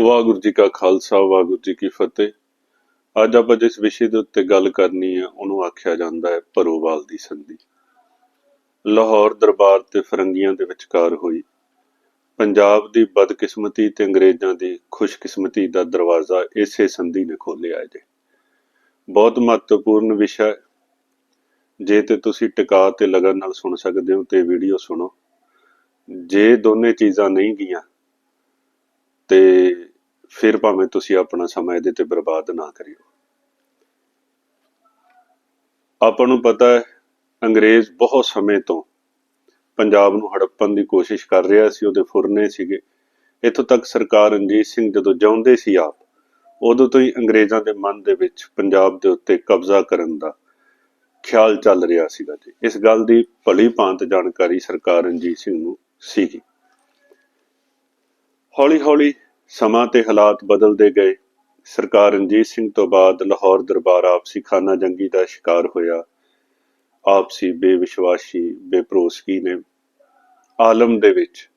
ਵਾਹਿਗੁਰੂ ਜੀ ਕਾ ਖਾਲਸਾ, ਵਾਹਿਗੁਰੂ ਜੀ ਕੀ ਫਤਿਹ। ਅੱਜ ਆਪਾਂ ਜਿਸ ਵਿਸ਼ੇ ਦੇ ਉੱਤੇ ਗੱਲ ਕਰਨੀ ਹੈ, ਉਹਨੂੰ ਆਖਿਆ ਜਾਂਦਾ ਹੈ ਭਰੋਵਾਲ ਦੀ ਸੰਧੀ। ਲਾਹੌਰ ਦਰਬਾਰ ਤੇ ਫਰੰਗੀਆਂ ਦੇ ਵਿਚਕਾਰ ਹੋਈ। ਪੰਜਾਬ ਦੀ ਬਦਕਿਸਮਤੀ ਤੇ ਅੰਗਰੇਜ਼ਾਂ ਦੀ ਖੁਸ਼ਕਿਸਮਤੀ ਦਾ ਦਰਵਾਜ਼ਾ ਇਸੇ ਸੰਧੀ ਨੇ ਖੋਲ੍ਹਿਆ ਹੈ ਜੀ। ਬਹੁਤ ਮਹੱਤਵਪੂਰਨ ਵਿਸ਼ਾ ਹੈ। ਜੇ ਤੇ ਤੁਸੀਂ ਟਿਕਾ ਤੇ ਲਗਨ ਨਾਲ ਸੁਣ ਸਕਦੇ ਹੋ ਤੇ ਵੀਡੀਓ ਸੁਣੋ। ਜੇ ਦੋਨੇ ਚੀਜ਼ਾਂ ਨਹੀਂ ਗਈਆਂ ਤੇ ਫਿਰ ਭਾਵੇਂ ਤੁਸੀਂ ਆਪਣਾ ਸਮਾਂ ਇਹਦੇ ਤੇ ਬਰਬਾਦ ਨਾ ਕਰਿਓ। ਆਪਾਂ ਨੂੰ ਪਤਾ ਹੈ, ਅੰਗਰੇਜ਼ ਬਹੁਤ ਸਮੇਂ ਤੋਂ ਪੰਜਾਬ ਨੂੰ ਹੜੱਪਣ ਦੀ ਕੋਸ਼ਿਸ਼ ਕਰ ਰਿਹਾ ਸੀ, ਉਹਦੇ ਫੁਰਨੇ ਸੀਗੇ। ਇਥੋਂ ਤੱਕ ਸਰਕਾਰ ਰਣਜੀਤ ਸਿੰਘ ਜਦੋਂ ਜਾਉਂਦੇ ਸੀ ਆਪ, ਉਦੋਂ ਤੋਂ ਹੀ ਅੰਗਰੇਜ਼ਾਂ ਦੇ ਮਨ ਦੇ ਵਿੱਚ ਪੰਜਾਬ ਦੇ ਉੱਤੇ ਕਬਜ਼ਾ ਕਰਨ ਦਾ ਖਿਆਲ ਚੱਲ ਰਿਹਾ ਸੀਗਾ ਜੀ। ਇਸ ਗੱਲ ਦੀ ਭਲੀ ਭਾਂਤ ਜਾਣਕਾਰੀ ਸਰਕਾਰ ਰਣਜੀਤ ਸਿੰਘ ਨੂੰ ਸੀਗੀ। ਹੌਲੀ ਹੌਲੀ ਸਮਾਂ ਤੇ ਹਾਲਾਤ ਬਦਲਦੇ ਗਏ। ਸਰਕਾਰ ਰਣਜੀਤ ਸਿੰਘ ਤੋਂ ਬਾਅਦ ਲਾਹੌਰ ਦਰਬਾਰ ਆਪਸੀ ਖਾਨਾ ਜੰਗੀ ਦਾ ਸ਼ਿਕਾਰ ਹੋਇਆ। ਆਪਸੀ ਬੇਵਿਸ਼ਵਾਸੀ ਬੇਭਰੋਸਗੀ ਨੇ ਆਲਮ ਦੇ ਵਿੱਚ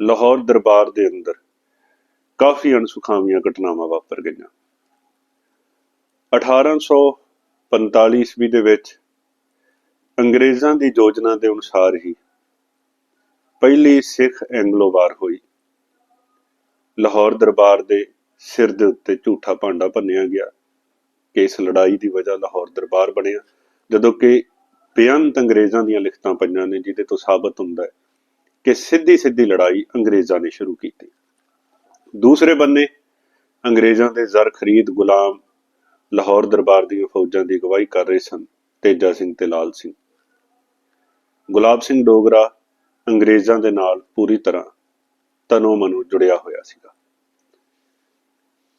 ਲਾਹੌਰ ਦਰਬਾਰ ਦੇ ਅੰਦਰ ਕਾਫੀ ਅਣਸੁਖਾਵੀਆਂ ਘਟਨਾਵਾਂ ਵਾਪਰ ਗਈਆਂ। 1845 ਈਸਵੀ ਦੇ ਵਿੱਚ ਅੰਗਰੇਜ਼ਾਂ ਦੀ ਯੋਜਨਾ ਦੇ ਅਨੁਸਾਰ ਹੀ ਪਹਿਲੀ ਸਿੱਖ ਐਂਗਲੋ ਵਾਰ ਹੋਈ। ਲਾਹੌਰ ਦਰਬਾਰ ਦੇ ਸਿਰ ਦੇ ਉੱਤੇ ਝੂਠਾ ਭਾਂਡਾ ਭੰਨਿਆ ਗਿਆ। ਕਿ ਇਸ ਲੜਾਈ ਦੀ ਵਜ੍ਹਾ ਲਾਹੌਰ ਦਰਬਾਰ ਬਣਿਆ। ਜਦੋਂ ਕਿ ਬੇਅੰਤ ਅੰਗਰੇਜ਼ਾਂ ਦੀਆਂ ਲਿਖਤਾਂ ਪਈਆਂ ਨੇ, ਜਿਹਦੇ ਤੋਂ ਸਾਬਤ ਹੁੰਦਾ ਹੈ ਕਿ ਸਿੱਧੀ ਸਿੱਧੀ ਲੜਾਈ ਅੰਗਰੇਜ਼ਾਂ ਨੇ ਸ਼ੁਰੂ ਕੀਤੀ। ਦੂਸਰੇ ਬੰਨੇ ਅੰਗਰੇਜ਼ਾਂ ਦੇ ਜ਼ਰ ਖਰੀਦ ਗੁਲਾਮ ਲਾਹੌਰ ਦਰਬਾਰ ਦੀਆਂ ਫੌਜਾਂ ਦੀ ਅਗਵਾਈ ਕਰ ਰਹੇ ਸਨ, ਤੇਜਾ ਸਿੰਘ ਤੇ ਲਾਲ ਸਿੰਘ। ਗੁਲਾਬ ਸਿੰਘ ਡੋਗਰਾ ਅੰਗਰੇਜ਼ਾਂ ਦੇ ਨਾਲ ਪੂਰੀ ਤਰ੍ਹਾਂ ਤਨੋ ਮਨੋ ਜੁੜਿਆ ਹੋਇਆ ਸੀਗਾ।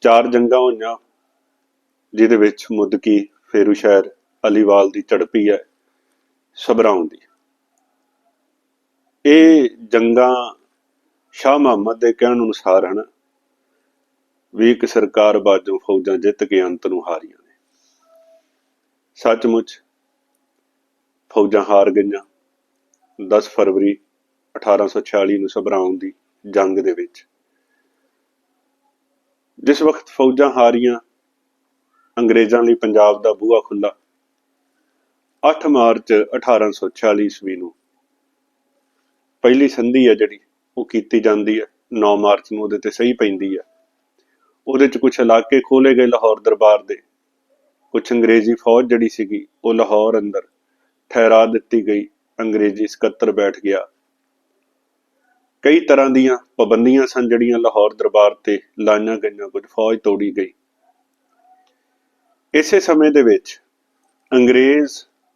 ਚਾਰ ਜੰਗਾਂ ਹੋਈਆਂ, ਜਿਹਦੇ ਵਿੱਚ ਮੁਦਕੀ, ਫੇਰੂ ਸ਼ਹਿਰ, ਅਲੀਵਾਲ ਦੀ ਝੜਪੀ ਹੈ ਸਬਰਾਉਂ ਦੀ। ਇਹ ਜੰਗਾਂ ਸ਼ਾਹ ਮੁਹੰਮਦ ਦੇ ਕਹਿਣ ਅਨੁਸਾਰ ਹਨ, ਵੀ ਇੱਕ ਸਰਕਾਰ ਬਾਜੋਂ ਫੌਜਾਂ ਜਿੱਤ ਕੇ ਅੰਤ ਨੂੰ ਹਾਰੀਆਂ ਨੇ। ਸੱਚਮੁੱਚ, ਫੌਜਾਂ ਹਾਰ ਗਈਆਂ। 10 ਫਰਵਰੀ 1846 ਨੂੰ ਸਬਰਾਉਂ ਦੀ ਜੰਗ ਦੇ ਵਿੱਚ। ਜਿਸ ਵਕਤ ਫੌਜਾਂ ਹਾਰੀਆਂ ਅੰਗਰੇਜ਼ਾਂ ਲਈ ਪੰਜਾਬ ਦਾ ਬੂਹਾ ਖੁੱਲਾ 8 ਮਾਰਚ 1846 ਈਸਵੀ ਨੂੰ ਪਹਿਲੀ ਸੰਧੀ ਹੈ ਜਿਹੜੀ, ਉਹ ਕੀਤੀ ਜਾਂਦੀ ਹੈ। 9 ਮਾਰਚ ਨੂੰ ਉਹਦੇ ਤੇ ਸਹੀ ਪੈਂਦੀ ਹੈ। ਉਹਦੇ ਚ ਕੁਝ ਇਲਾਕੇ ਖੋਲੇ ਗਏ ਲਾਹੌਰ ਦਰਬਾਰ ਦੇ। ਕੁਝ ਅੰਗਰੇਜ਼ੀ ਫੌਜ ਜਿਹੜੀ ਸੀਗੀ, ਉਹ ਲਾਹੌਰ ਅੰਦਰ ਠਹਿਰਾ ਦਿੱਤੀ ਗਈ। ਅੰਗਰੇਜ਼ੀ ਸਕੱਤਰ ਬੈਠ ਗਿਆ। ਕਈ ਤਰ੍ਹਾਂ ਦੀਆਂ ਪਾਬੰਦੀਆਂ ਸਨ ਜਿਹੜੀਆਂ ਲਾਹੌਰ ਦਰਬਾਰ ਤੇ ਲਾਈਆਂ ਗਈਆਂ ਕੁਝ ਫੌਜ ਤੋੜੀ ਗਈ। ਇਸੇ ਸਮੇਂ ਦੇ ਵਿੱਚ ਅੰਗਰੇਜ਼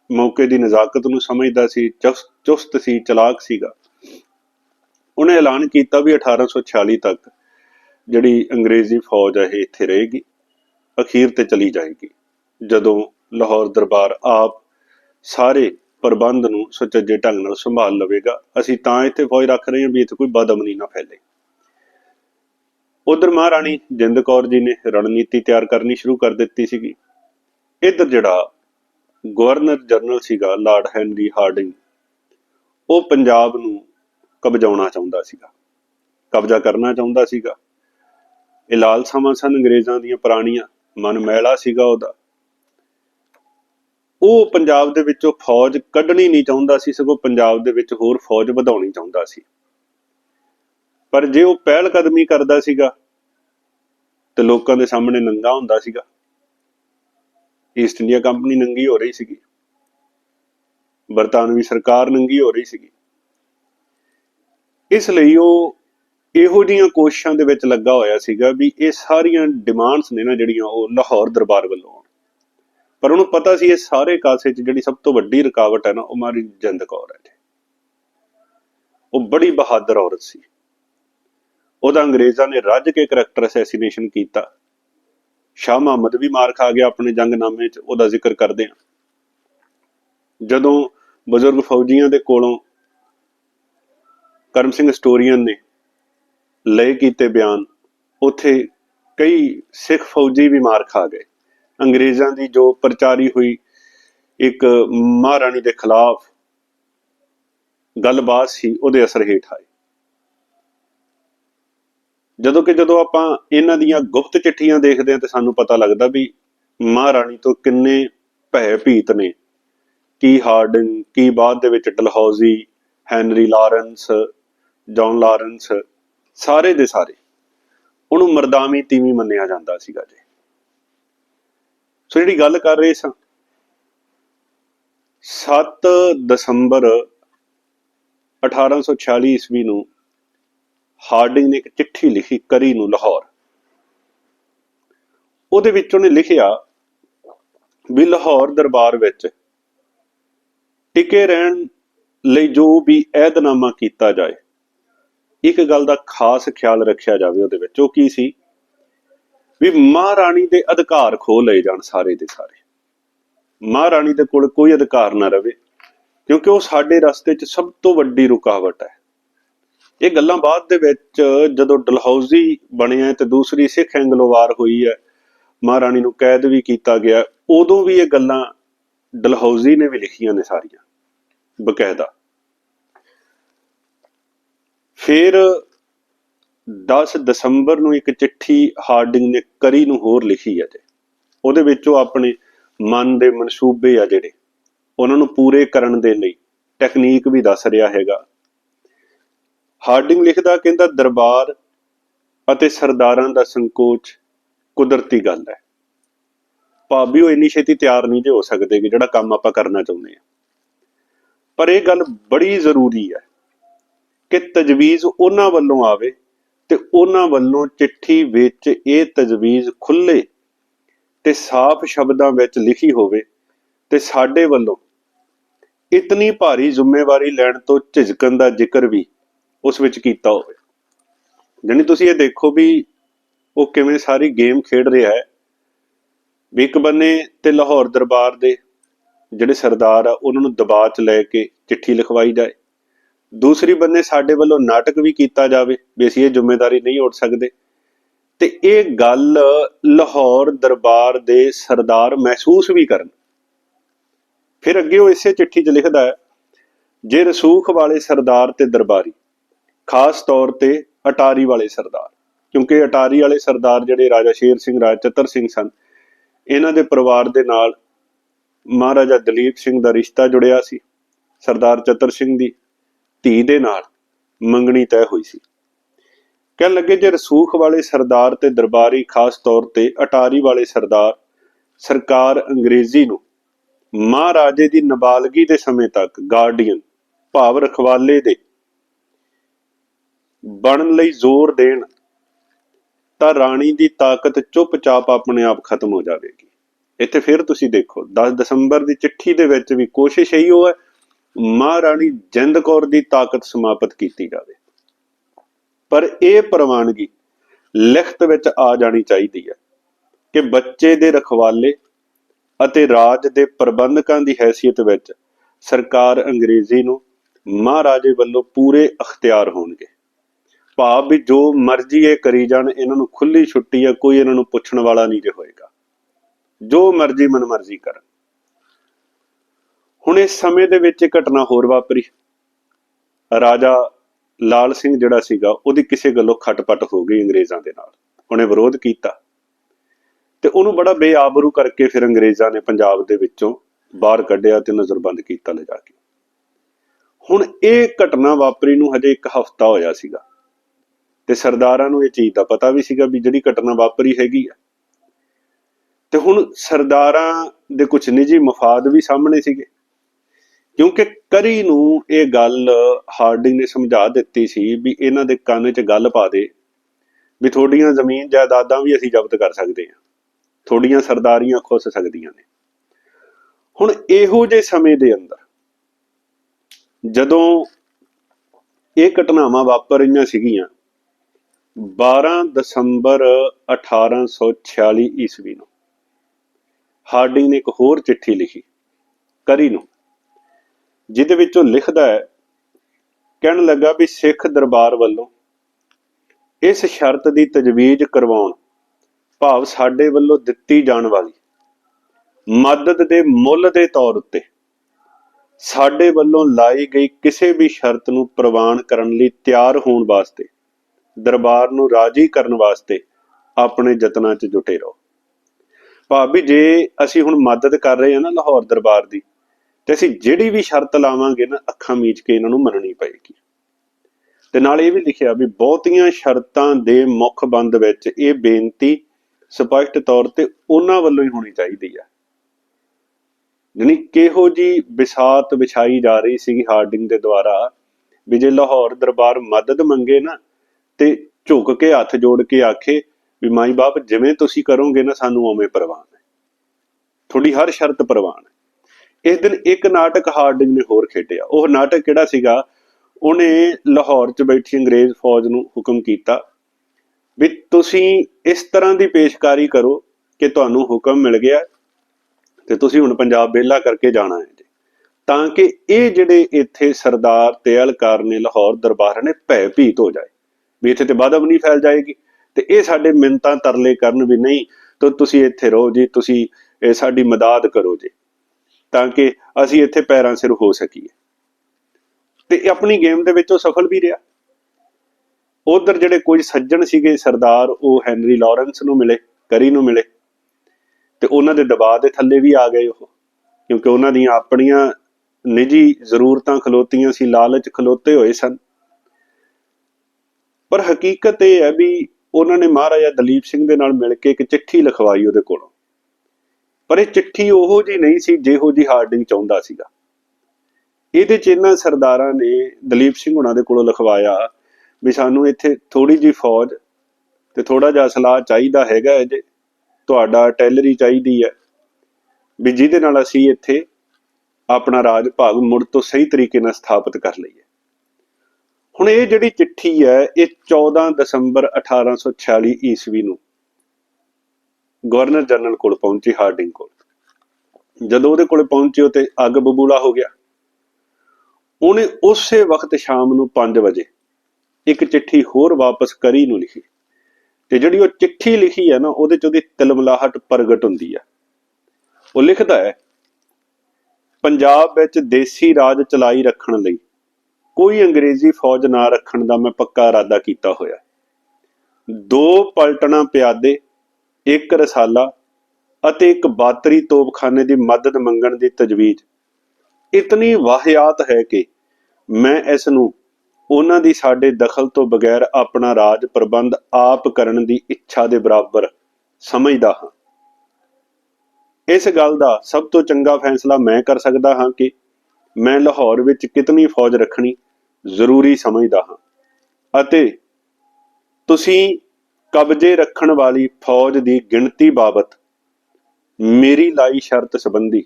ਮੌਕੇ ਦੀ ਨਜ਼ਾਕਤ ਨੂੰ ਸਮਝਦਾ ਸੀ ਚੁਸਤ ਸੀ, ਚਲਾਕ ਸੀਗਾ। ਉਹਨੇ ਐਲਾਨ ਕੀਤਾ ਵੀ 1846 ਤੱਕ ਜਿਹੜੀ ਅੰਗਰੇਜ਼ੀ ਫੌਜ ਹੈ ਇਹ ਇੱਥੇ ਰਹੇਗੀ, ਅਖੀਰ ਤੇ ਚਲੀ ਜਾਏਗੀ। ਜਦੋਂ ਲਾਹੌਰ ਦਰਬਾਰ ਆਪ ਸਾਰੇ ਪ੍ਰਬੰਧ ਨੂੰ ਸੁਚੱਜੇ ਢੰਗ ਨਾਲ ਸੰਭਾਲ ਲਵੇਗਾ। ਅਸੀਂ ਤਾਂ ਇੱਥੇ ਫੌਜ ਰੱਖ ਰਹੇ ਹਾਂ ਵੀ ਇੱਥੇ ਕੋਈ ਬਦਅਮਨੀ ਨਾ ਫੈਲੇ। ਉਧਰ ਮਹਾਰਾਣੀ ਜਿੰਦ ਕੌਰ ਜੀ ਨੇ ਰਣਨੀਤੀ ਤਿਆਰ ਕਰਨੀ ਸ਼ੁਰੂ ਕਰ ਦਿੱਤੀ ਸੀਗੀ। ਇੱਧਰ ਜਿਹੜਾ ਗਵਰਨਰ ਜਨਰਲ ਸੀਗਾ, ਲਾਰਡ ਹੈਨਰੀ ਹਾਰਡਿੰਗ, ਉਹ ਪੰਜਾਬ ਨੂੰ ਕਬਜ਼ਾਉਣਾ ਚਾਹੁੰਦਾ ਸੀਗਾ। ਕਬਜ਼ਾ ਕਰਨਾ ਚਾਹੁੰਦਾ ਸੀਗਾ। ਇਹ ਲਾਲਸਾਵਾਂ ਸਨ ਅੰਗਰੇਜ਼ਾਂ ਦੀਆਂ ਪੁਰਾਣੀਆਂ। ਮਨ ਮੈਲਾ ਸੀਗਾ ਉਹਦਾ। ਉਹ ਪੰਜਾਬ ਦੇ ਵਿੱਚੋਂ ਫੌਜ ਕੱਢਣੀ ਨਹੀਂ ਚਾਹੁੰਦਾ ਸੀ, ਸਗੋਂ ਪੰਜਾਬ ਦੇ ਵਿੱਚ ਹੋਰ ਫੌਜ ਵਧਾਉਣੀ ਚਾਹੁੰਦਾ ਸੀ। ਪਰ ਜੇ ਉਹ ਪਹਿਲ ਕਦਮੀ ਕਰਦਾ ਸੀਗਾ, ਤੇ ਲੋਕਾਂ ਦੇ ਸਾਹਮਣੇ ਨੰਗਾ ਹੁੰਦਾ ਸੀਗਾ। ਈਸਟ ਇੰਡੀਆ ਕੰਪਨੀ ਨੰਗੀ ਹੋ ਰਹੀ ਸੀਗੀ। ਬਰਤਾਨਵੀ ਸਰਕਾਰ ਨੰਗੀ ਹੋ ਰਹੀ ਸੀਗੀ। ਇਸ ਲਈ ਉਹ ਇਹੋ ਜਿਹੀਆਂ ਕੋਸ਼ਿਸ਼ਾਂ ਦੇ ਵਿੱਚ ਲੱਗਾ ਹੋਇਆ ਸੀਗਾ ਵੀ ਇਹ ਸਾਰੀਆਂ ਡਿਮਾਂਡਸ ਨੇ ਨਾ ਜਿਹੜੀਆਂ ਉਹ ਲਾਹੌਰ ਦਰਬਾਰ ਵੱਲੋਂ ਆਉਣ। ਪਰ ਉਹਨੂੰ ਪਤਾ ਸੀ ਇਹ ਸਾਰੇ ਕਾਸੇ 'ਚ ਜਿਹੜੀ ਸਭ ਤੋਂ ਵੱਡੀ ਰੁਕਾਵਟ ਹੈ ਨਾ, ਉਹ ਮਾਰੀ ਜਿੰਦ ਕੌਰ ਹੈ ਜੀ। ਉਹ ਬੜੀ ਬਹਾਦਰ ਔਰਤ ਸੀ। ਉਹਦਾ ਅੰਗਰੇਜ਼ਾਂ ਨੇ ਰੱਜ ਕੇ ਕਰੈਕਟਰ ਅਸੈਸੀਨੇਸ਼ਨ ਕੀਤਾ। ਸ਼ਾਹ ਮੁਹੰਮਦ ਵੀ ਮਾਰ ਖਾ ਗਿਆ ਆਪਣੇ ਜੰਗਨਾਮੇ 'ਚ, ਉਹਦਾ ਜ਼ਿਕਰ ਕਰਦੇ ਆ ਜਦੋਂ ਬਜ਼ੁਰਗ ਫੌਜੀਆਂ ਦੇ ਕੋਲੋਂ ਕਰਮ ਸਿੰਘ ਸਟੋਰੀਅਨ ਨੇ ਲਏ ਕੀਤੇ ਬਿਆਨ, ਉੱਥੇ ਕਈ ਸਿੱਖ ਫੌਜੀ ਵੀ ਮਾਰ ਖਾ ਗਏ। ਅੰਗਰੇਜ਼ਾਂ ਦੀ ਜੋ ਪ੍ਰਚਾਰੀ ਹੋਈ ਇੱਕ ਮਹਾਰਾਣੀ ਦੇ ਖਿਲਾਫ ਗੱਲਬਾਤ ਸੀ, ਉਹਦੇ ਅਸਰ ਹੇਠ ਆਏ। ਜਦੋਂ ਕਿ ਜਦੋਂ ਆਪਾਂ ਇਹਨਾਂ ਦੀਆਂ ਗੁਪਤ ਚਿੱਠੀਆਂ ਦੇਖਦੇ ਹਾਂ ਤੇ ਸਾਨੂੰ ਪਤਾ ਲੱਗਦਾ ਵੀ ਮਹਾਰਾਣੀ ਤੋਂ ਕਿੰਨੇ ਭੈ ਭੀਤ ਨੇ। ਕੀ ਹਾਰਡਿੰਗ, ਕੀ ਬਾਅਦ ਦੇ ਵਿੱਚ Dalhousie, Henry Lawrence, John Lawrence, ਸਾਰੇ ਦੇ ਸਾਰੇ। ਉਹਨੂੰ ਮਰਦਾਮੀ ਤੀਵੀਂ ਮੰਨਿਆ ਜਾਂਦਾ ਸੀਗਾ ਜੀ। ਸੋ ਜਿਹੜੀ ਗੱਲ ਕਰ ਰਹੇ ਸਾਂ 7 ਦਸੰਬਰ 1846 ਈਸਵੀ ਨੂੰ ਹਾਰਡਿੰਗ ਨੇ ਇੱਕ ਚਿੱਠੀ ਲਿਖੀ ਕਰੀ ਨੂੰ ਲਾਹੌਰ। ਉਹਦੇ ਵਿੱਚ ਉਹਨੇ ਲਿਖਿਆ ਵੀ ਲਾਹੌਰ ਦਰਬਾਰ ਵਿੱਚ ਟਿਕੇ ਰਹਿਣ ਲਈ ਜੋ ਵੀ ਐਦਨਾਮਾ ਕੀਤਾ ਜਾਏ, ਇੱਕ ਗੱਲ ਦਾ ਖਾਸ ਖਿਆਲ ਰੱਖਿਆ ਜਾਵੇ ਉਹਦੇ ਵਿੱਚ। ਉਹ ਕੀ ਸੀ? ਵੀ ਮਹਾਰਾਣੀ ਦੇ ਅਧਿਕਾਰ ਖੋ ਲਏ ਜਾਣ ਸਾਰੇ ਦੇ ਸਾਰੇ। ਮਹਾਰਾਣੀ ਦੇ ਕੋਲ ਕੋਈ ਅਧਿਕਾਰ ਨਾ ਰਵੇ, ਕਿਉਂਕਿ ਉਹ ਸਾਡੇ ਰਸਤੇ 'ਚ ਸਭ ਤੋਂ ਵੱਡੀ ਰੁਕਾਵਟ ਹੈ। ਇਹ ਗੱਲਾਂ ਬਾਅਦ ਦੇ ਵਿੱਚ ਜਦੋਂ ਡਲਹੌਜ਼ੀ ਬਣਿਆ ਤੇ ਦੂਸਰੀ ਸਿੱਖ ਐਂਗਲੋਵਾਰ ਹੋਈ ਹੈ, ਮਹਾਰਾਣੀ ਨੂੰ ਕੈਦ ਵੀ ਕੀਤਾ ਗਿਆ, ਉਦੋਂ ਵੀ ਇਹ ਗੱਲਾਂ ਡਲਹੌਜ਼ੀ ਨੇ ਵੀ ਲਿਖੀਆਂ ਨੇ ਸਾਰੀਆਂ, ਬਕਾਇਦਾ। ਫਿਰ 10 ਦਸੰਬਰ ਨੂੰ ਇੱਕ ਚਿੱਠੀ ਹਾਰਡਿੰਗ ਨੇ ਕਰੀ ਨੂੰ ਹੋਰ ਲਿਖੀ ਹੈ ਤੇ। ਉਹਦੇ ਵਿੱਚ ਉਹ ਆਪਣੇ ਮਨ ਦੇ ਮਨਸੂਬੇ ਆ ਜਿਹੜੇ। ਉਹਨਾਂ ਨੂੰ ਪੂਰੇ ਕਰਨ ਦੇ ਲਈ ਟੈਕਨੀਕ ਵੀ ਦੱਸ ਰਿਹਾ ਹੈਗਾ। ਹਾਰਡਿੰਗ ਲਿਖਦਾ ਕਹਿੰਦਾ, ਦਰਬਾਰ ਅਤੇ ਸਰਦਾਰਾਂ ਦਾ ਸੰਕੋਚ ਕੁਦਰਤੀ ਗੱਲ ਹੈ। ਭਾਵੇਂ ਉਹ ਇੰਨੀ ਛੇਤੀ ਤਿਆਰ ਨਹੀਂ ਜੇ ਹੋ ਸਕਦੇ ਕਿ ਜਿਹੜਾ ਕੰਮ ਆਪਾਂ ਕਰਨਾ ਚਾਹੁੰਦੇ ਆ ਪਰ ਇਹ ਗੱਲ ਬੜੀ ਜ਼ਰੂਰੀ ਹੈ ਕਿ ਤਜਵੀਜ਼ ਉਹਨਾਂ ਵੱਲੋਂ ਆਵੇ ਤੇ ਉਹਨਾਂ ਵੱਲੋਂ ਚਿੱਠੀ ਵਿੱਚ ਇਹ ਤਜਵੀਜ਼ ਖੁੱਲੇ ਤੇ ਸਾਫ਼ ਸ਼ਬਦਾਂ ਵਿੱਚ ਲਿਖੀ ਹੋਵੇ ਤੇ ਸਾਡੇ ਵੱਲੋਂ ਇਤਨੀ ਭਾਰੀ ਜ਼ਿੰਮੇਵਾਰੀ ਲੈਣ ਤੋਂ ਝਿਜਕਣ ਦਾ ਜ਼ਿਕਰ ਵੀ ਉਸ ਵਿੱਚ ਕੀਤਾ ਹੋਵੇ। ਜਾਣੀ ਤੁਸੀਂ ਇਹ ਦੇਖੋ ਵੀ ਉਹ ਕਿਵੇਂ ਸਾਰੀ ਗੇਮ ਖੇਡ ਰਿਹਾ ਹੈ। ਵੀ ਇੱਕ ਬੰਨੇ ਤੇ ਲਾਹੌਰ ਦਰਬਾਰ ਦੇ ਜਿਹੜੇ ਸਰਦਾਰ ਆ, ਉਹਨਾਂ ਨੂੰ ਦਬਾਅ 'ਚ ਲੈ ਕੇ ਚਿੱਠੀ ਲਿਖਵਾਈ ਜਾਏ। ਦੂਸਰੀ ਬੰਨੇ ਸਾਡੇ ਵੱਲੋਂ ਨਾਟਕ ਵੀ ਕੀਤਾ ਜਾਵੇ ਵੀ ਅਸੀਂ ਇਹ ਜ਼ਿੰਮੇਵਾਰੀ ਨਹੀਂ ਉੱਠ ਸਕਦੇ। ਤੇ ਇਹ ਗੱਲ ਲਾਹੌਰ ਦਰਬਾਰ ਦੇ ਸਰਦਾਰ ਮਹਿਸੂਸ ਵੀ ਕਰਨ। ਫਿਰ ਅੱਗੇ ਉਹ ਇਸੇ ਚਿੱਠੀ 'ਚ ਲਿਖਦਾ ਹੈ, ਜੇ ਰਸੂਖ ਵਾਲੇ ਸਰਦਾਰ ਤੇ ਦਰਬਾਰੀ, ਖਾਸ ਤੌਰ ਤੇ ਅਟਾਰੀ ਵਾਲੇ ਸਰਦਾਰ, ਕਿਉਂਕਿ ਅਟਾਰੀ ਵਾਲੇ ਸਰਦਾਰ ਜਿਹੜੇ ਰਾਜਾ ਸ਼ੇਰ ਸਿੰਘ, ਰਾਜ ਚਤਰ ਸਿੰਘ ਸਨ, ਇਹਨਾਂ ਦੇ ਪਰਿਵਾਰ ਦੇ ਨਾਲ ਮਹਾਰਾਜਾ ਦਲੀਪ ਸਿੰਘ ਦਾ ਰਿਸ਼ਤਾ ਜੁੜਿਆ ਸੀ, ਸਰਦਾਰ ਚਤਰ ਸਿੰਘ ਦੀ। ਧੀ ਦੇ ਨਾਲ ਮੰਗਣੀ ਤੈਅ ਹੋਈ ਸੀ। ਕਹਿਣ ਲੱਗੇ, ਜੇ ਰਸੂਖ ਵਾਲੇ ਸਰਦਾਰ ਤੇ ਦਰਬਾਰੀ ਖਾਸ ਤੌਰ ਤੇ ਅਟਾਰੀ ਵਾਲੇ ਸਰਦਾਰ, ਸਰਕਾਰ ਅੰਗਰੇਜ਼ੀ ਨੂੰ ਮਹਾਰਾਜੇ ਦੀ ਨਾਬਾਲਗੀ ਦੇ ਸਮੇਂ ਤੱਕ ਗਾਰਡੀਅਨ ਭਾਵ ਰਖਵਾਲੇ ਦੇ ਬਣਨ ਲਈ ਜ਼ੋਰ ਦੇਣ, ਤਾਂ ਰਾਣੀ ਦੀ ਤਾਕਤ ਚੁੱਪਚਾਪ ਆਪਣੇ ਆਪ ਖਤਮ ਹੋ ਜਾਵੇਗੀ। ਇੱਥੇ ਫਿਰ ਤੁਸੀਂ ਦੇਖੋ 10 ਦਸੰਬਰ ਦੀ ਚਿੱਠੀ ਦੇ ਵਿੱਚ ਵੀ ਕੋਸ਼ਿਸ਼ ਇਹੀ ਉਹ ਹੈ ਮਹਾਰਾਣੀ ਜਿੰਦ ਕੌਰ ਦੀ ਤਾਕਤ ਸਮਾਪਤ ਕੀਤੀ ਜਾਵੇ। ਪਰ ਇਹ ਪ੍ਰਵਾਨਗੀ ਲਿਖਤ ਵਿੱਚ ਆ ਜਾਣੀ ਚਾਹੀਦੀ ਹੈ ਕਿ ਬੱਚੇ ਦੇ ਰਖਵਾਲੇ ਅਤੇ ਰਾਜ ਦੇ ਪ੍ਰਬੰਧਕਾਂ ਦੀ ਹੈਸੀਅਤ ਵਿੱਚ ਸਰਕਾਰ ਅੰਗਰੇਜ਼ੀ ਨੂੰ ਮਹਾਰਾਜੇ ਵੱਲੋਂ ਪੂਰੇ ਅਖਤਿਆਰ ਹੋਣਗੇ। ਭਾਵ ਵੀ ਜੋ ਮਰਜ਼ੀ ਇਹ ਕਰੀ ਜਾਣ, ਇਹਨਾਂ ਨੂੰ ਖੁੱਲੀ ਛੁੱਟੀ ਹੈ ਕੋਈ ਇਹਨਾਂ ਨੂੰ ਪੁੱਛਣ ਵਾਲਾ ਨਹੀਂ ਜੇ ਹੋਏਗਾ। ਜੋ ਮਰਜ਼ੀ ਮਨਮਰਜ਼ੀ ਕਰਨ। ਹੁਣ ਇਸ ਸਮੇਂ ਦੇ ਵਿੱਚ ਇੱਕ ਘਟਨਾ ਹੋਰ ਵਾਪਰੀ। ਰਾਜਾ ਲਾਲ ਸਿੰਘ ਜਿਹੜਾ ਸੀਗਾ, ਉਹਦੀ ਕਿਸੇ ਗੱਲੋਂ ਖਟਪਟ ਹੋ ਗਈ ਅੰਗਰੇਜ਼ਾਂ ਦੇ ਨਾਲ। ਉਹਨੇ ਵਿਰੋਧ ਕੀਤਾ ਤੇ ਉਹਨੂੰ ਬੜਾ ਬੇਆਬਰੂ ਕਰਕੇ ਫਿਰ ਅੰਗਰੇਜ਼ਾਂ ਨੇ ਪੰਜਾਬ ਦੇ ਵਿੱਚੋਂ ਬਾਹਰ ਕੱਢਿਆ ਤੇ ਨਜ਼ਰਬੰਦ ਕੀਤਾ ਲੈ ਕੇ। ਹੁਣ ਇਹ ਘਟਨਾ ਵਾਪਰੀ ਨੂੰ ਹਜੇ ਇੱਕ ਹਫ਼ਤਾ ਹੋਇਆ ਸੀਗਾ ਤੇ ਸਰਦਾਰਾਂ ਨੂੰ ਇਹ ਚੀਜ਼ ਦਾ ਪਤਾ ਵੀ ਸੀਗਾ ਵੀ ਜਿਹੜੀ ਘਟਨਾ ਵਾਪਰੀ ਹੈਗੀ ਆ। ਤੇ ਹੁਣ ਸਰਦਾਰਾਂ ਦੇ ਕੁਝ ਨਿੱਜੀ ਮਫਾਦ ਵੀ ਸਾਹਮਣੇ ਸੀਗੇ। ਕਿਉਂਕਿ ਕਰੀ ਨੂੰ ਇਹ ਗੱਲ ਹਾਰਡਿੰਗ ਨੇ ਸਮਝਾ ਦਿੱਤੀ ਸੀ ਵੀ ਇਹਨਾਂ ਦੇ ਕੰਨ 'ਚ ਗੱਲ ਪਾ ਦੇ, ਵੀ ਤੁਹਾਡੀਆਂ ਜ਼ਮੀਨ ਜਾਇਦਾਦਾਂ ਵੀ ਅਸੀਂ ਜ਼ਬਤ ਕਰ ਸਕਦੇ ਹਾਂ, ਤੁਹਾਡੀਆਂ ਸਰਦਾਰੀਆਂ ਖੁੱਸ ਸਕਦੀਆਂ ਨੇ। ਹੁਣ ਇਹੋ ਜਿਹੇ ਸਮੇਂ ਦੇ ਅੰਦਰ ਜਦੋਂ ਇਹ ਘਟਨਾਵਾਂ ਵਾਪਰ ਰਹੀਆਂ ਸੀਗੀਆਂ 12 ਦਸੰਬਰ 1846 ਈਸਵੀ ਨੂੰ ਹਾਰਡਿੰਗ ਨੇ ਇੱਕ ਹੋਰ ਚਿੱਠੀ ਲਿਖੀ, ਕਰੀ ਨੂੰ। ਜਿਹਦੇ ਵਿੱਚ ਉਹ ਲਿਖਦਾ ਹੈ, ਕਹਿਣ ਲੱਗਾ ਵੀ ਸਿੱਖ ਦਰਬਾਰ ਵੱਲੋਂ ਇਸ ਸ਼ਰਤ ਦੀ ਤਜਵੀਜ਼ ਕਰਵਾਉਣ ਭਾਵ ਸਾਡੇ ਵੱਲੋਂ ਦਿੱਤੀ ਜਾਣ ਵਾਲੀ ਮਦਦ ਦੇ ਮੁੱਲ ਦੇ ਤੌਰ ਉੱਤੇ ਸਾਡੇ ਵੱਲੋਂ ਲਾਈ ਗਈ ਕਿਸੇ ਵੀ ਸ਼ਰਤ ਨੂੰ ਪ੍ਰਵਾਨ ਕਰਨ ਲਈ ਤਿਆਰ ਹੋਣ ਵਾਸਤੇ, ਦਰਬਾਰ ਨੂੰ ਰਾਜੀ ਕਰਨ ਵਾਸਤੇ ਆਪਣੇ ਯਤਨਾਂ 'ਚ ਜੁਟੇ ਰਹੋ। ਭਾਵੇਂ ਜੇ ਅਸੀਂ ਹੁਣ ਮਦਦ ਕਰ ਰਹੇ ਹਾਂ ਨਾ ਲਾਹੌਰ ਦਰਬਾਰ ਦੀ ਤੇ ਅਸੀਂ ਜਿਹੜੀ ਵੀ ਸ਼ਰਤ ਲਾਵਾਂਗੇ ਨਾ, ਅੱਖਾਂ ਮੀਚ ਕੇ ਇਹਨਾਂ ਨੂੰ ਮੰਨਣੀ ਪਏਗੀ। ਤੇ ਨਾਲ ਇਹ ਵੀ ਲਿਖਿਆ ਵੀ ਬਹੁਤੀਆਂ ਸ਼ਰਤਾਂ ਦੇ ਮੁੱਖ ਬੰਦ ਵਿੱਚ ਇਹ ਬੇਨਤੀ ਸਪਸ਼ਟ ਤੌਰ ਤੇ ਉਹਨਾਂ ਵੱਲੋਂ ਹੀ ਹੋਣੀ ਚਾਹੀਦੀ ਆ। ਜਾਣੀ ਕਿਹੋ ਜੀ ਵਿਸਾਤ ਵਿਛਾਈ ਜਾ ਰਹੀ ਸੀਗੀ ਹਾਰਡਿੰਗ ਦੇ ਦੁਆਰਾ ਵੀ ਜੇ ਲਾਹੌਰ ਦਰਬਾਰ ਮਦਦ ਮੰਗੇ ਨਾ, ਤੇ ਝੁਕ ਕੇ ਹੱਥ ਜੋੜ ਕੇ ਆਖੇ ਵੀ ਮਾਈ ਬਾਪ, ਜਿਵੇਂ ਤੁਸੀਂ ਕਰੋਗੇ ਨਾ, ਸਾਨੂੰ ਉਵੇਂ ਪ੍ਰਵਾਨ ਹੈ। ਤੁਹਾਡੀ ਹਰ ਸ਼ਰਤ ਪ੍ਰਵਾਨ ਹੈ। ਇਸ ਦਿਨ ਇੱਕ ਨਾਟਕ ਹਾਰਡਿੰਗ ਨੇ ਹੋਰ ਖੇਡਿਆ। ਉਹ ਨਾਟਕ ਕਿਹੜਾ ਸੀਗਾ? ਉਹਨੇ ਲਾਹੌਰ 'ਚ ਬੈਠੀ ਅੰਗਰੇਜ਼ ਫੌਜ ਨੂੰ ਹੁਕਮ ਕੀਤਾ ਵੀ ਤੁਸੀਂ ਇਸ ਤਰ੍ਹਾਂ ਦੀ ਪੇਸ਼ਕਾਰੀ ਕਰੋ ਕਿ ਤੁਹਾਨੂੰ ਹੁਕਮ ਮਿਲ ਗਿਆ ਤੇ ਤੁਸੀਂ ਹੁਣ ਪੰਜਾਬ ਬੇਲਾ ਕਰਕੇ ਜਾਣਾ ਹੈ ਜੀ। ਤਾਂ ਕਿ ਇਹ ਜਿਹੜੇ ਇੱਥੇ ਸਰਦਾਰ ਤੇ ਅਲਕਾਰ ਨੇ ਲਾਹੌਰ ਦਰਬਾਰ ਨੇ ਭੈ ਭੀਤ ਹੋ ਜਾਏ, ਵੀ ਇੱਥੇ ਤੇ ਬਾਦਮ ਨਹੀਂ ਫੈਲ ਜਾਏਗੀ। ਤੇ ਇਹ ਸਾਡੇ ਮਿੰਤਾਂ ਤਰਲੇ ਕਰਨ ਵੀ ਨਹੀਂ, ਤਾਂ ਤੁਸੀਂ ਇੱਥੇ ਰਹੋ ਜੀ, ਤੁਸੀਂ ਸਾਡੀ ਮਦਦ ਕਰੋ ਜੀ। ਤਾਂ ਕਿ ਅਸੀਂ ਇੱਥੇ ਪੈਰਾਂ ਸਿਰ ਹੋ ਸਕੀਏ। ਤੇ ਆਪਣੀ ਗੇਮ ਦੇ ਵਿੱਚ ਉਹ ਸਫਲ ਵੀ ਰਿਹਾ। ਉਧਰ ਜਿਹੜੇ ਕੋਈ ਸੱਜਣ ਸੀਗੇ ਸਰਦਾਰ, ਉਹ ਹੈਨਰੀ ਲਾਰੈਂਸ ਨੂੰ ਮਿਲੇ, ਕਰੀ ਨੂੰ ਮਿਲੇ। ਤੇ ਉਹਨਾਂ ਦੇ ਦਬਾਅ ਦੇ ਥੱਲੇ ਵੀ ਆ ਗਏ ਉਹ, ਕਿਉਂਕਿ ਉਹਨਾਂ ਦੀਆਂ ਆਪਣੀਆਂ ਨਿੱਜੀ ਜ਼ਰੂਰਤਾਂ ਖਲੋਤੀਆਂ ਸੀ, ਲਾਲਚ ਖਲੋਤੇ ਹੋਏ ਸਨ। ਪਰ ਹਕੀਕਤ ਇਹ ਹੈ ਵੀ ਉਹਨਾਂ ਨੇ ਮਹਾਰਾਜਾ ਦਲੀਪ ਸਿੰਘ ਦੇ ਨਾਲ ਮਿਲ ਕੇ ਇੱਕ ਚਿੱਠੀ ਲਿਖਵਾਈ ਉਹਦੇ ਕੋਲੋਂ। ਪਰ ਇਹ ਚਿੱਠੀ ਉਹੋ ਜੀ ਨਹੀਂ ਸੀ ਜਿਹੋ ਜੀ ਹਾਰਡਿੰਗ ਚਾਹੁੰਦਾ ਸੀਗਾ। ਇਹਦੇ ਚ ਇਹਨਾਂ ਸਰਦਾਰਾਂ ਨੇ ਦਲੀਪ ਸਿੰਘ ਹੁਣਾਂ ਦੇ ਕੋਲੋਂ ਲਿਖਵਾਇਆ ਵੀ ਸਾਨੂੰ ਇੱਥੇ ਥੋੜੀ ਜੀ ਫੌਜ ਤੇ ਥੋੜਾ ਜਿਹਾ ਅਸਲਾ ਚਾਹੀਦਾ ਹੈਗਾ ਜੇ ਤੁਹਾਡਾ ਟੈਲਰੀ ਚਾਹੀਦੀ ਹੈ। ਵੀ ਜਿਹਦੇ ਨਾਲ ਅਸੀਂ ਇੱਥੇ ਆਪਣਾ ਰਾਜ ਭਾਗ ਮੁੜ ਤੋਂ ਸਹੀ ਤਰੀਕੇ ਨਾਲ ਸਥਾਪਿਤ ਕਰ ਲਈਏ। ਹੁਣ ਇਹ ਜਿਹੜੀ ਚਿੱਠੀ ਹੈ, ਇਹ 14 ਦਸੰਬਰ 1846 ਈਸਵੀ ਨੂੰ ਗਵਰਨਰ ਜਨਰਲ ਕੋਲ ਪਹੁੰਚੀ, ਹਾਰਡਿੰਗ ਕੋਲ। ਜਦੋਂ ਉਹਦੇ ਕੋਲ ਪਹੁੰਚੇ ਤੇ ਅੱਗ ਬਬੂਲਾ ਹੋ ਗਿਆ। ਉਹਨੇ ਉਸੇ ਵਕਤ ਸ਼ਾਮ ਨੂੰ 5 ਵਜੇ ਇੱਕ ਚਿੱਠੀ ਹੋਰ ਵਾਪਸ ਕਰੀ ਨੂੰ ਲਿਖੀ। ਤੇ ਜਿਹੜੀ ਉਹ ਚਿੱਠੀ ਲਿਖੀ ਹੈ ਨਾ, ਉਹਦੇ ਚ ਉਹਦੀ ਤਿਲਮਲਾਹਟ ਪ੍ਰਗਟ ਹੁੰਦੀ ਹੈ ਉਹ ਲਿਖਦਾ ਹੈ, ਪੰਜਾਬ ਵਿੱਚ ਦੇਸੀ ਰਾਜ ਚਲਾਈ ਰੱਖਣ ਲਈ ਕੋਈ ਅੰਗਰੇਜ਼ੀ ਫੌਜ ਨਾ ਰੱਖਣ ਦਾ ਮੈਂ ਪੱਕਾ ਇਰਾਦਾ ਕੀਤਾ ਹੋਇਆ। ਦੋ ਪਲਟਣਾ ਪਿਆਦੇ ਇੱਕ ਰਸਾਲਾ ਅਤੇ ਇੱਕ ਬਾਤਰੀ ਤੋਪਖਾਨੇ ਦੀ ਮਦਦ ਮੰਗਣ ਦੀ ਤਜਵੀਜ਼। ਇਤਨੀ ਵਾਹਿਆਤ ਹੈ ਕਿ ਮੈਂ ਇਸ ਨੂੰ ਉਹਨਾਂ ਦੀ ਸਾਡੇ ਦਖਲ ਤੋਂ ਬਗੈਰ ਆਪਣਾ ਰਾਜ ਪ੍ਰਬੰਧ ਆਪ ਕਰਨ ਦੀ ਇੱਛਾ ਦੇ ਬਰਾਬਰ ਸਮਝਦਾ ਹਾਂ। ਇਸ ਗੱਲ ਦਾ ਸਭ ਤੋਂ ਚੰਗਾ ਫੈਸਲਾ ਮੈਂ ਕਰ ਸਕਦਾ ਹਾਂ ਕਿ ਮੈਂ ਲਾਹੌਰ ਵਿੱਚ ਕਿਤਨੀ ਫੌਜ ਰੱਖਣੀ ਜ਼ਰੂਰੀ ਸਮਝਦਾ ਹਾਂ ਅਤੇ ਤੁਸੀਂ ਕਬਜ਼ੇ ਰੱਖਣ ਵਾਲੀ ਫੌਜ ਦੀ ਗਿਣਤੀ ਬਾਬਤ ਮੇਰੀ ਲਾਈ ਸ਼ਰਤ ਸੰਬੰਧੀ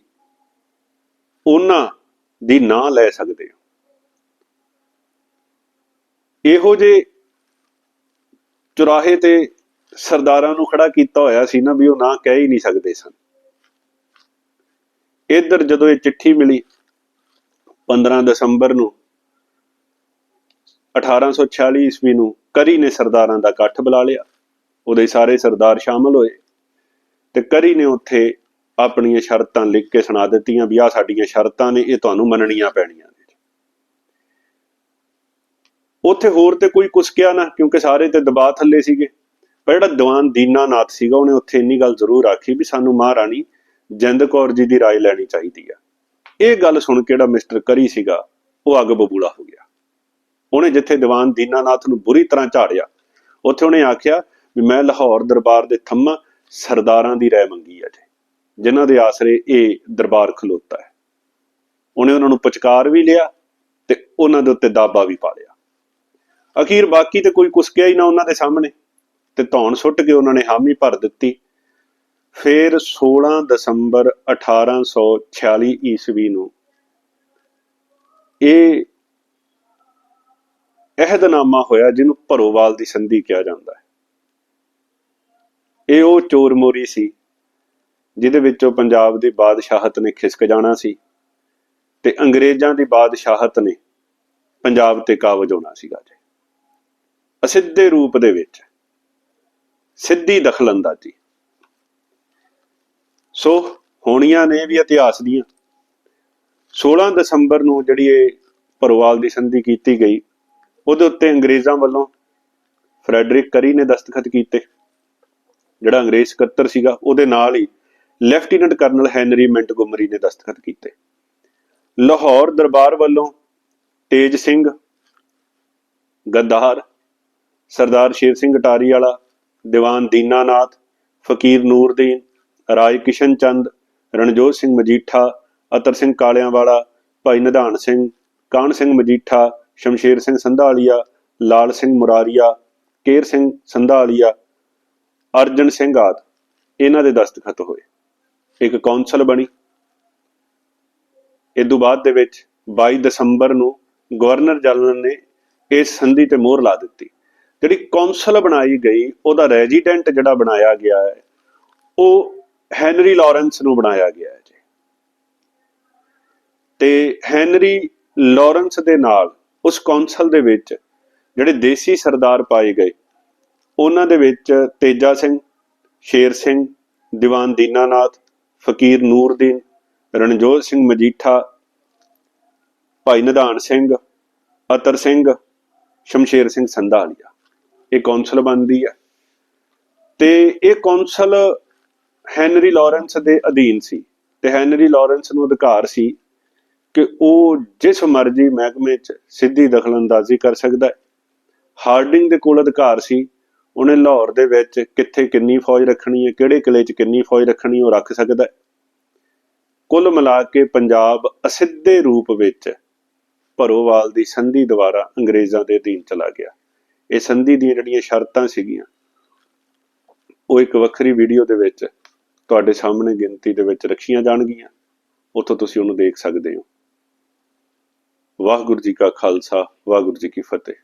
ਉਹਨਾਂ ਦੀ ਨਾਂ ਲੈ ਸਕਦੇ ਹੋ। ਇਹੋ ਜੇ ਚੁਰਾਹੇ ਤੇ ਸਰਦਾਰਾਂ ਨੂੰ ਖੜਾ ਕੀਤਾ ਹੋਇਆ ਸੀ ਨਾ ਵੀ ਉਹ ਨਾਂ ਕਹਿ ਹੀ ਨਹੀਂ ਸਕਦੇ ਸਨ। ਇਧਰ ਜਦੋਂ ਇਹ ਚਿੱਠੀ ਮਿਲੀ 15 ਦਸੰਬਰ ਨੂੰ 1846 ਈਸਵੀ ਨੂੰ ਕਰੀ ਨੇ ਸਰਦਾਰਾਂ ਦਾ ਇਕੱਠ ਬੁਲਾ ਲਿਆ। ਉਹਦੇ ਸਾਰੇ ਸਰਦਾਰ ਸ਼ਾਮਲ ਹੋਏ ਤੇ ਕਰੀ ਨੇ ਉੱਥੇ ਆਪਣੀਆਂ ਸ਼ਰਤਾਂ ਲਿਖ ਕੇ ਸੁਣਾ ਦਿੱਤੀਆਂ ਵੀ ਆ ਸਾਡੀਆਂ ਸ਼ਰਤਾਂ ਨੇ ਇਹ ਤੁਹਾਨੂੰ ਮੰਨਣੀਆਂ ਪੈਣੀਆਂ ਨੇ ਉੱਥੇ ਹੋਰ ਤੇ ਕੋਈ ਕੁਸਕਿਆ ਨਾ ਕਿਉਂਕਿ ਸਾਰੇ ਤੇ ਦਬਾਅ ਥੱਲੇ ਸੀਗੇ ਪਰ ਜਿਹੜਾ ਦੀਵਾਨ ਦੀਨਾਨਾਥ ਸੀਗਾ ਉਹਨੇ ਉੱਥੇ ਇੰਨੀ ਗੱਲ ਜ਼ਰੂਰ ਆਖੀ ਵੀ ਸਾਨੂੰ ਮਹਾਰਾਣੀ ਜਿੰਦ ਕੌਰ ਜੀ ਦੀ رائے ਲੈਣੀ ਚਾਹੀਦੀ ਆ ਇਹ ਗੱਲ ਸੁਣ ਕੇ ਜਿਹੜਾ ਮਿਸਟਰ ਕਰੀ ਸੀਗਾ ਉਹ ਅੱਗ ਬਬੂਲਾ ਹੋ ਗਿਆ ਉਹਨੇ ਜਿੱਥੇ ਦੀਵਾਨ ਦੀਨਾਨਾਥ ਨੂੰ ਬੁਰੀ ਤਰ੍ਹਾਂ ਝਾੜਿਆ ਉੱਥੇ ਉਹਨੇ ਆਖਿਆ ਵੀ ਮੈਂ ਲਾਹੌਰ ਦਰਬਾਰ ਦੇ ਥੰਮਾ ਸਰਦਾਰਾਂ ਦੀ ਰਾਏ ਮੰਗੀ ਹੈ ਜੀ, ਜਿਨ੍ਹਾਂ ਦੇ ਆਸਰੇ ਇਹ ਦਰਬਾਰ ਖਲੋਤਾ ਹੈ। ਉਹਨੇ ਉਹਨਾਂ ਨੂੰ ਪਚਕਾਰ ਵੀ ਲਿਆ ਤੇ ਉਹਨਾਂ ਦੇ ਉੱਤੇ ਦਾਬਾ ਵੀ ਪਾ ਲਿਆ। ਅਖੀਰ ਬਾਕੀ ਤੇ ਕੋਈ ਕੁਸਕਿਆ ਹੀ ਨਾ ਉਹਨਾਂ ਦੇ ਸਾਹਮਣੇ ਤੇ ਧੌਣ ਸੁੱਟ ਕੇ ਉਹਨਾਂ ਨੇ ਹਾਮੀ ਭਰ ਦਿੱਤੀ। ਫਿਰ 16 ਦਸੰਬਰ 1846 ਈਸਵੀ ਨੂੰ ਇਹ ਅਹਿਦਨਾਮਾ ਹੋਇਆ, ਜਿਹਨੂੰ ਭਰੋਵਾਲ ਦੀ ਸੰਧੀ ਕਿਹਾ ਜਾਂਦਾ ਹੈ। ਇਹ ਉਹ ਚੋਰ ਮੋਰੀ ਸੀ, ਜਿਹਦੇ ਵਿੱਚੋਂ ਪੰਜਾਬ ਦੀ ਬਾਦਸ਼ਾਹਤ ਨੇ ਖਿਸਕ ਜਾਣਾ ਸੀ ਤੇ ਅੰਗਰੇਜ਼ਾਂ ਦੀ ਬਾਦਸ਼ਾਹਤ ਨੇ ਪੰਜਾਬ ਤੇ ਕਾਬਜ ਹੋਣਾ ਸੀਗਾ ਜੀ। ਅਸਿੱਧੇ ਰੂਪ ਦੇ ਵਿੱਚ, ਸਿੱਧੀ ਦਖਲਅੰਦਾਜ਼ੀ। ਸੋ ਹੋਣੀਆਂ ਨੇ ਵੀ ਇਤਿਹਾਸ ਦੀਆਂ। 16 ਦਸੰਬਰ ਨੂੰ ਜਿਹੜੀ ਇਹ ਪਰਵਾਲ ਦੀ ਸੰਧੀ ਕੀਤੀ ਗਈ, ਉਹਦੇ ਉੱਤੇ ਅੰਗਰੇਜ਼ਾਂ ਵੱਲੋਂ ਫਰੈਡਰਿਕ ਕਰੀ ਨੇ ਦਸਤਖਤ ਕੀਤੇ। ਜਿਹੜਾ ਅੰਗਰੇਜ਼ ਸਕੱਤਰ ਸੀਗਾ, ਉਹਦੇ ਨਾਲ ਹੀ ਲੈਫਟੀਨੈਂਟ ਕਰਨਲ ਹੈਨਰੀ ਮਿੰਟਗੋਮਰੀ ਨੇ ਦਸਤਖਤ ਕੀਤੇ। ਲਾਹੌਰ ਦਰਬਾਰ ਵੱਲੋਂ ਤੇਜ ਸਿੰਘ, ਗੱਦਾਰ, ਸਰਦਾਰ ਸ਼ੇਰ ਸਿੰਘ ਅਟਾਰੀ ਵਾਲਾ ਦੀਵਾਨ ਦੀਨਾਨਾਥ, ਫਕੀਰ ਨੂਰਦੀਨ ਰਾਏ ਕਿਸ਼ਨ ਚੰਦ, ਰਣਜੋਤ ਸਿੰਘ ਮਜੀਠਾ, ਅਤਰ ਸਿੰਘ ਕਾਲਿਆਂਵਾਲਾ, ਭਾਈ ਨਿਧਾਨ ਸਿੰਘ, ਕਾਹਨ ਸਿੰਘ ਮਜੀਠਾ, ਸ਼ਮਸ਼ੇਰ ਸਿੰਘ ਸੰਧਾਲੀਆ, ਲਾਲ ਸਿੰਘ ਮੁਰਾਰੀਆ, ਕੇਰ ਸਿੰਘ ਸੰਧਾਲੀਆ ਅਰਜਨ ਸਿੰਘ ਆਦ, ਇਹਨਾਂ ਦੇ ਦਸਤਖਤ ਹੋਏ। ਇੱਕ ਕੌਂਸਲ ਬਣੀ। ਇਸ ਤੋਂ ਬਾਅਦ ਦੇ ਵਿੱਚ 22 ਦਸੰਬਰ ਨੂੰ ਗਵਰਨਰ ਜਨਰਲ ਨੇ ਇਸ ਸੰਧੀ ਤੇ ਮੋਹਰ ਲਾ ਦਿੱਤੀ। ਜਿਹੜੀ ਕੌਂਸਲ ਬਣਾਈ ਗਈ, ਉਹਦਾ ਰੈਜ਼ੀਡੈਂਟ ਜਿਹੜਾ ਬਣਾਇਆ ਗਿਆ ਹੈ, ਉਹ ਹੈਨਰੀ ਲਾਰੈਂਸ ਨੂੰ ਬਣਾਇਆ ਗਿਆ ਹੈ ਜੀ। ਤੇ ਹੈਨਰੀ ਲਾਰੈਂਸ ਦੇ ਨਾਲ ਉਸ ਕੌਂਸਲ ਦੇ ਵਿੱਚ ਜਿਹੜੇ ਦੇਸੀ ਸਰਦਾਰ ਪਾਏ ਗਏ ਉਹਨਾਂ ਦੇ ਵਿੱਚ ਤੇਜਾ ਸਿੰਘ, ਸ਼ੇਰ ਸਿੰਘ, ਦੀਵਾਨ ਦੀਨਾਨਾਥ, ਫਕੀਰ ਨੂਰਦੀਨ, ਰਣਜੋਤ ਸਿੰਘ ਮਜੀਠਾ, ਭਾਈ ਨਿਧਾਨ ਸਿੰਘ, ਅਤਰ ਸਿੰਘ, ਸ਼ਮਸ਼ੇਰ ਸਿੰਘ ਸੰਧਾਲੀਆ। ਇਹ ਕੌਂਸਲ ਬਣਦੀ ਹੈ। ਤੇ ਇਹ ਕੌਂਸਲ ਹੈਨਰੀ ਲਾਰੈਂਸ ਦੇ ਅਧੀਨ ਸੀ ਤੇ ਹੈਨਰੀ ਲਾਰੈਂਸ ਨੂੰ ਅਧਿਕਾਰ ਸੀ ਕਿ ਉਹ ਜਿਸ ਮਰਜ਼ੀ ਮਹਿਕਮੇ 'ਚ ਸਿੱਧੀ ਦਖਲਅੰਦਾਜ਼ੀ ਕਰ ਸਕਦਾ ਹੈ। ਹਾਰਡਿੰਗ ਦੇ ਕੋਲ ਅਧਿਕਾਰ ਸੀ ਉਹਨੇ ਲਾਹੌਰ ਦੇ ਵਿੱਚ ਕਿੱਥੇ ਕਿੰਨੀ ਫੌਜ ਰੱਖਣੀ ਹੈ, ਕਿਹੜੇ ਕਿਲੇ 'ਚ ਕਿੰਨੀ ਫੌਜ ਰੱਖਣੀ ਉਹ ਰੱਖ ਸਕਦਾ ਕੁੱਲ ਮਿਲਾ ਕੇ ਪੰਜਾਬ ਅਸਿੱਧੇ ਰੂਪ ਵਿੱਚ ਭਰੋਵਾਲ ਦੀ ਸੰਧੀ ਦੁਆਰਾ ਅੰਗਰੇਜ਼ਾਂ ਦੇ ਅਧੀਨ ਚਲਾ ਗਿਆ। ਇਹ ਸੰਧੀ ਦੀਆਂ ਜਿਹੜੀਆਂ ਸ਼ਰਤਾਂ ਸੀਗੀਆਂ, ਉਹ ਇੱਕ ਵੱਖਰੀ ਵੀਡੀਓ ਦੇ ਵਿੱਚ ਤੁਹਾਡੇ ਸਾਹਮਣੇ ਗਿਣਤੀ ਦੇ ਵਿੱਚ ਰੱਖੀਆਂ ਜਾਣਗੀਆਂ। ਉੱਥੋਂ ਤੁਸੀਂ ਉਹਨੂੰ ਦੇਖ ਸਕਦੇ ਹੋ। ਵਾਹਿਗੁਰੂ ਜੀ ਕਾ ਖਾਲਸਾ, ਵਾਹਿਗੁਰੂ ਜੀ ਕੀ ਫਤਿਹ।